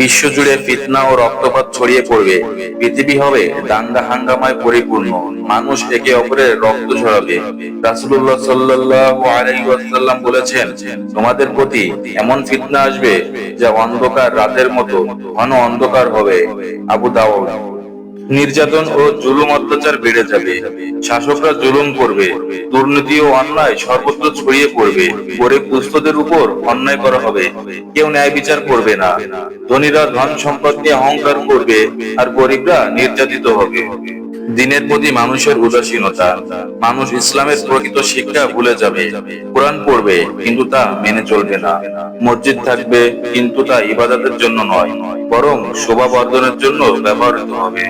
বিশ্বজুড়ে ফিতনা ও রক্তপাত ছড়িয়ে পড়বে। পৃথিবী হবে দাঙ্গা হাঙ্গামায় পরিপূর্ণ। মানুষ একে অপরের রক্ত ঝরাবে। রাসুল্লাহ সাল্লাম বলেছেন, তোমাদের প্রতি এমন ফিতনা আসবে যা অন্ধকার রাতের মতো ঘন অন্ধকার হবে। আবু দাউদ। নির্যাতন ও জুলুম অত্যাচার বেড়ে যাবে। শাসকরা জুলুম করবে, দুর্নীতি ও অন্যায় সর্বত্র ছড়িয়ে পড়বে। গরিব দুস্থদের উপর অন্যায় করা হবে। কেউ ন্যায় বিচার করবে না। ধনীরা ধন সম্পদ নিয়ে অহংকার করবে আর গরিবরা নির্যাতিত হবে। দিনের প্রতি মানুষের উদাসীনতা। মানুষ ইসলামের প্রকৃত শিক্ষা ভুলে যাবে। কোরআন পড়বে, কিন্তু তা মেনে চলবে না। মসজিদ থাকবে, কিন্তু তা ইবাদতের জন্য নয়, বরং শোভা বর্ধনের জন্য ব্যবহৃত হবে।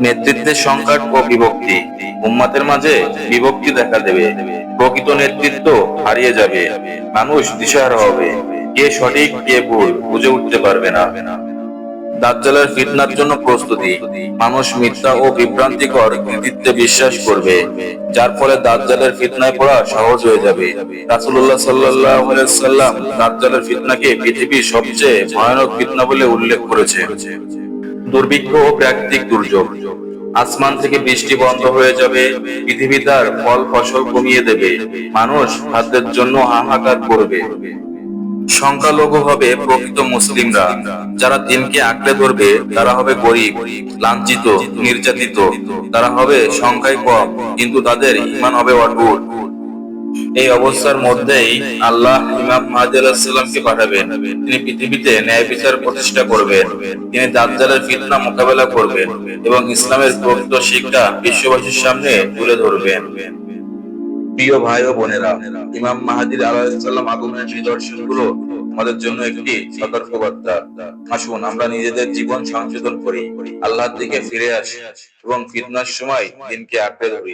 নেতৃত্বের সংকট ও বিভক্তি উম্মাতের মাঝে বিভক্তি দেখা দেবে। প্রকৃত নেতৃত্ব হারিয়ে যাবে। মানুষ দিশাহারা হবে। কে সঠিক, কে ভুল বুঝে উঠতে পারবে না। দাজ্জালের ফিতনার জন্য প্রস্তুতি। মানুষ মিথ্যা ও বিভ্রান্তিকর কৃতিত্বে বিশ্বাস করবে। যার ফলে দাজ্জালের ফিতনায় পড়া সহজ হয়ে যাবে। রাসূলুল্লাহ সাল্লাল্লাহু আলাইহি সাল্লাম দাজ্জালের ফিতনাকে পৃথিবীর সবচেয়ে ভয়ানক ফিতনা বলে উল্লেখ করেছে দুর্ভিক্ষ ও প্রাকৃতিক দুর্যোগ। আসমান থেকে বৃষ্টি বন্ধ হয়ে যাবে। পৃথিবী তার ফল ফসল কমিয়ে দেবে। মানুষ খাদ্যের জন্য হাহাকার করবে। সংখ্যালঘু হবে প্রকৃত মুসলিমরা, যারা দিনকে আঁকড়ে ধরবে, তারা হবে গরিব, লাঞ্ছিত, নির্যাতিত। তারা হবে সংখ্যায় কম, কিন্তু তাদের ইমান হবে অটুট। এই অবস্থার মধ্যেই আল্লাহ ইমাম মাহাদি পাঠাবেন। তিনি পৃথিবীতে ন্যায় বিচার প্রতিষ্ঠা করবেন। তিনি দাজ্জালের ফিতনা মোকাবেলা করবেন এবং ইসলামের প্রকৃত শিক্ষা বিশ্ববাসীর সামনে তুলে ধরবেন। প্রিয় ভাই ও বোনেরা, ইমাম মাহাদির আলাহিসাল্লাম আগমনের নিদর্শনগুলো আমাদের জন্য একটি সতর্কবার্তা। আসুন, আমরা নিজেদের জীবন সংশোধন করি, আল্লাহর দিকে ফিরে আসি এবং ফিতনার সময় দিনকে আটকে ধরি।